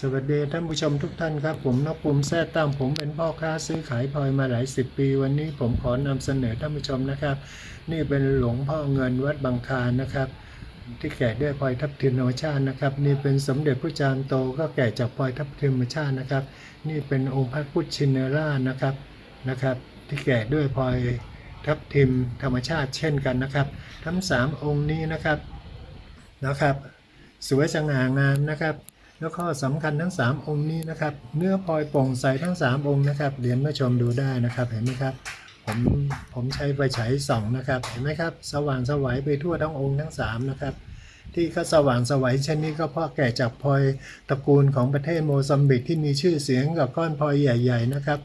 สวัสดีท่านผู้ชมทุกท่านครับ ผมนกภูมิแท้ตั้งผมเป็นพ่อค้าซื้อขายพลอยมาหลายสิบปี วันนี้ผมขอนำเสนอท่านผู้ชมนะครับ นี่เป็นหลวงพ่อเงินวัดบางคานนะครับ ที่แกะด้วยพลอยทับทิมธรรมชาตินะครับ นี่เป็นสมเด็จพระจารย์โตก็แกะจากพลอยทับทิมธรรมชาตินะครับ นี่เป็นองค์พระพุทธชินราชนะครับนะครับ ที่แกะด้วยพลอยทับทิมธรรมชาติเช่นกันนะครับ ทั้งสามองค์นี้นะครับนะครับ สวยสง่างามนะครับ แล้วข้อสำคัญทั้ง 3 องค์นี้นะครับ เนื้อพลอยโปร่งใสทั้ง 3 องค์นะครับเรียนมาชมดูได้นะครับเห็นไหมครับผมผมใช้ไฟฉายสองนะครับ เห็นไหมครับ สว่างสวัยไปทั่วทั้งองค์ทั้ง 3 นะครับ ที่เขาสว่างสวัยเช่นนี้ก็เพราะแก่จากพลอยตระกูลของประเทศโมซัมบิกที่มีชื่อเสียงกับก้อนพลอยใหญ่ ๆนะครับ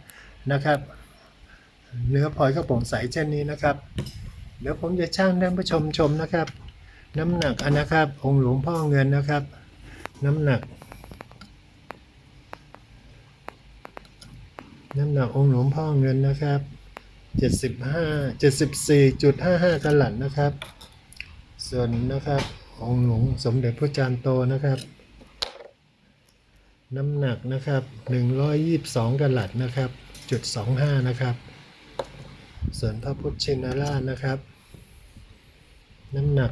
นะครับ เนื้อพลอยก็โปร่งใสเช่นนี้นะครับ เดี๋ยวผมจะช่างท่านผู้ชมชมนะครับ น้ำหนักอันนะครับ องค์หลวงพ่อเงินนะครับ น้ำหนัก น้ำหนักองค์หลวงพ่อเงินนะครับ 75 74.55กะลัดนะครับ ส่วนนะครับองค์หลวงสมเด็จพระจารย์โตนะครับ น้ำหนักนะครับ 122กะลัดนะครับจุด25 นะครับ ส่วนพระพุทธชินราชนะครับ น้ำหนัก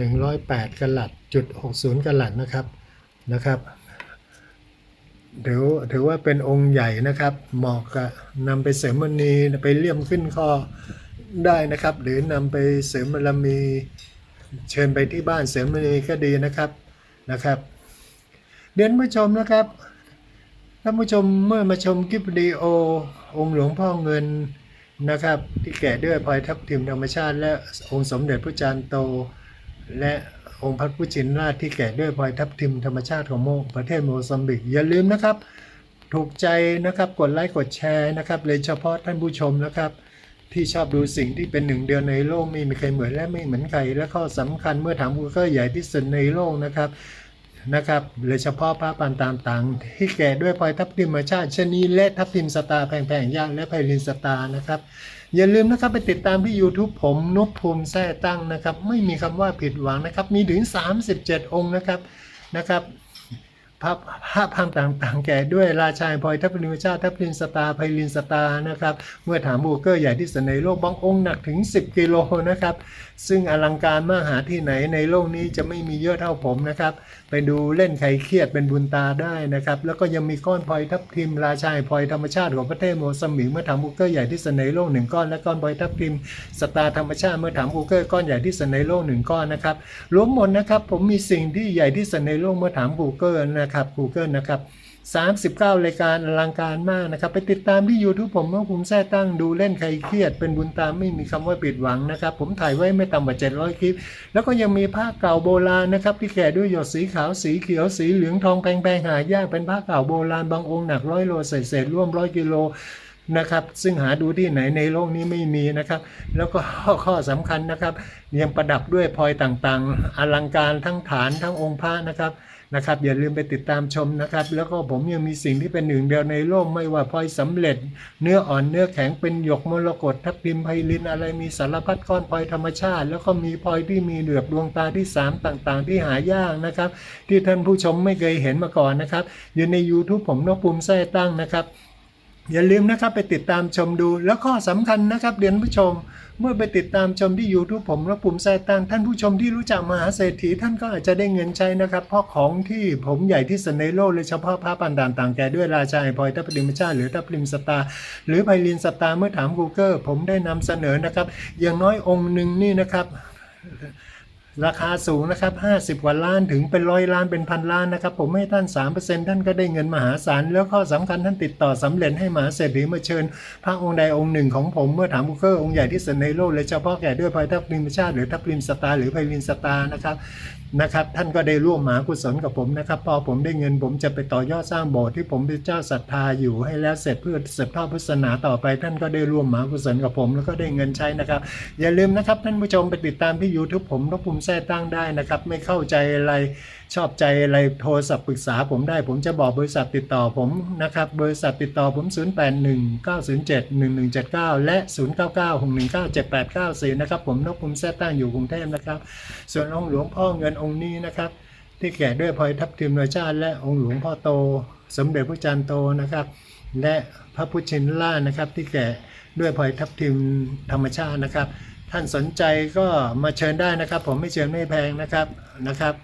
108กะลัดจุด60กะลัดนะครับนะครับ ถือถือว่าเป็นองค์ใหญ่นะครับเหมาะกับนำไปเสริมมณีไปเลี่ยมขึ้นคอได้นะครับ หรือนำไปเสริมบารมี เชิญไปที่บ้านเสริมมณีก็ดีนะครับนะครับเดือนผู้ชมนะครับท่านผู้ชมเมื่อมาชมคลิปวิดีโอ องค์หลวงพ่อเงินนะครับ ที่แกะด้วยพลอยทับทิมธรรมชาติ และองค์สมเด็จพระจารย์โตและ องค์พระพุทธชินราชที่แกะด้วยพลอยทับทิมธรรมชาติของโมประเทศโมซัมบิก อย่าลืมนะครับ ถูกใจนะครับกดไลค์กดแชร์นะครับโดยเฉพาะท่านผู้ชมนะครับ ที่ชอบดูสิ่งที่เป็นหนึ่งเดียวในโลกไม่มีใครเหมือนและไม่เหมือนใครและข้อสำคัญเมื่อถามกูก็ใหญ่ที่สุดในโลกนะครับ นะครับโดยเฉพาะพระปานตามต่างที่แก่ด้วยพลอยทับทิมธรรมชาติชนีและทับทิมสตาแพงๆย่างและไพลินสตานะครับ อย่าลืมนะครับไปติดตามที่ YouTube ผมนพภูมิแท้ตั้งนะครับ ไม่มีคำว่าผิดหวังนะครับ มีถึง 37 องค์นะครับนะครับ พระพระพังต่างๆ แก่ด้วยราชายพลอยทัพลินชาติทัพลินสตาไพลินสตานะครับเมื่อถามบูเกอร์ใหญ่ที่สุดในโลกบางองค์หนักถึง 10 กิโลนะครับ ซึ่งอลังการมากหาที่ไหนในโลกนี้จะไม่มีเยอะเท่าผมนะครับไปดูเล่นใครเครียดเป็นบุญตาได้นะครับ แล้วก็ยังมีก้อนพลอยทับทิม ราชายพลอยธรรมชาติของประเทศโมซัมบิกเมื่อถามบูเกอร์ใหญ่ที่สุดในโลกหนึ่งก้อนและก้อนพลอยทับทิมสตาธรรมชาติเมื่อถามบูเกอร์ก้อนใหญ่ที่สุดในโลกหนึ่งก้อนนะครับรวมหมดนะครับผมมีสิ่งที่ใหญ่ที่สุดในโลกเมื่อถาม Google นะครับครับ Google นะครับ39รายการอลังการมากนะครับ ไปติดตามที่ YouTube ผมเมื่อผมแท้ตั้งดูเล่นใครเครียด เป็นบุญตามไม่มีคำว่าปิดหวังนะครับ ผมถ่ายไว้ไม่ต่ำกว่า 700 คลิป แล้วก็ยังมีผ้าเก่าโบราณนะครับ ที่แกะด้วยหยดสีขาวสีเขียวสีเหลืองทองแพงๆหายากเป็นผ้าเก่าโบราณบางองค์หนักร้อยโลเศษๆร่วมร้อยกิโล นะครับ ซึ่งหาดูที่ไหนในโลกนี้ไม่มีนะครับ แล้วก็ข้อสำคัญนะครับยังประดับด้วยพลอยต่างๆ อลังการทั้งฐานทั้งองค์พระนะครับนะครับ อย่าลืมไปติดตามชมนะครับ แล้วก็ผมยังมีสิ่งที่เป็นหนึ่งเดียวในโลกไม่ว่าพลอยสำเร็จ เนื้ออ่อนเนื้อแข็งเป็นหยกมรกตทับทิมไพลินอะไรมีสารพัดก้อนพลอยธรรมชาติ แล้วก็มีพลอยที่มีเหลือบดวงตาที่สามต่างๆ ที่หายากนะครับ ที่ท่านผู้ชมไม่เคยเห็นมาก่อนนะครับอยู่ใน YouTube ผมนกภูมิแท้ตั้งนะครับ อย่าลืมนะครับไปติดตามชมดู แล้วข้อสำคัญนะครับเรียนผู้ชม เมื่อไปติดตามชมที่ YouTube ผมและปุ่มแซตังท่านผู้ชมที่รู้จักมหาเศรษฐีท่านก็อาจจะได้เงินใช้นะครับเพราะของที่ผมใหญ่ที่สุดในโลกเลยเฉพาะพระปันดานต่างแก่ด้วยราชาไอพอยทัพดิมชาหรือทัพลิมสตาหรือไพลินสตาเมื่อถาม Google ผมได้นำเสนอนะครับ อย่างน้อยองค์หนึ่งนี่นะครับ ราคาสูงนะครับ 50กว่าล้านถึงเป็นร้อยล้านเป็นพันล้านนะครับ ผมให้ท่าน 3%ท่านก็ได้เงินมหาศาล แล้วข้อสำคัญท่านติดต่อสำเร็จให้มหาเศรษฐีมาเชิญ พระองค์ใดองค์หนึ่งของผมเมื่อถามบุคเกอร์องค์ใหญ่ที่สุดในโลกเลยเฉพาะแก่ด้วยพลอยทัพลิมชาติหรือทัพลิมสตาร์หรือไพลินสตาร์นะครับนะครับ ท่านก็ได้ร่วมมหากุศลกับผมนะครับ พอผมได้เงินผมจะไปต่อยอดสร้างโบสถ์ที่ผมเป็นเจ้าศรัทธาอยู่ให้แล้วเสร็จเพื่อสืบทอดพุทธศาสนาต่อไป ท่านก็ได้ร่วมมหากุศลกับผม แล้วก็ได้เงินใช้นะครับ อย่าลืมนะครับท่านผู้ชมไปติดตามที่ YouTube ผมนกภูมิแท้ตั้งได้นะครับ ไม่เข้าใจอะไรชอบใจอะไรโทรศัพท์ปรึกษาผมได้ ผมจะบอกบริษัทติดต่อผมนะครับ บริษัทติดต่อผม 0819071179 และ 0996197894 นะครับ ผมนกภูมิแท้ตั้งอยู่กรุงเทพนะครับ ส่วนองค์หลวงพ่อเงินองค์นี้นะครับ ที่แก่ด้วยพลอยทัพทิมรชาติ และองค์หลวงพ่อโต สมเด็จพระจันทร์โตนะครับ และพระพุชินราชนะครับที่แก่ด้วยพลอยทับทิมธรรมชาตินะครับ ท่านสนใจก็มาเชิญได้นะครับ ผมไม่เชิญไม่แพงนะครับนะครับ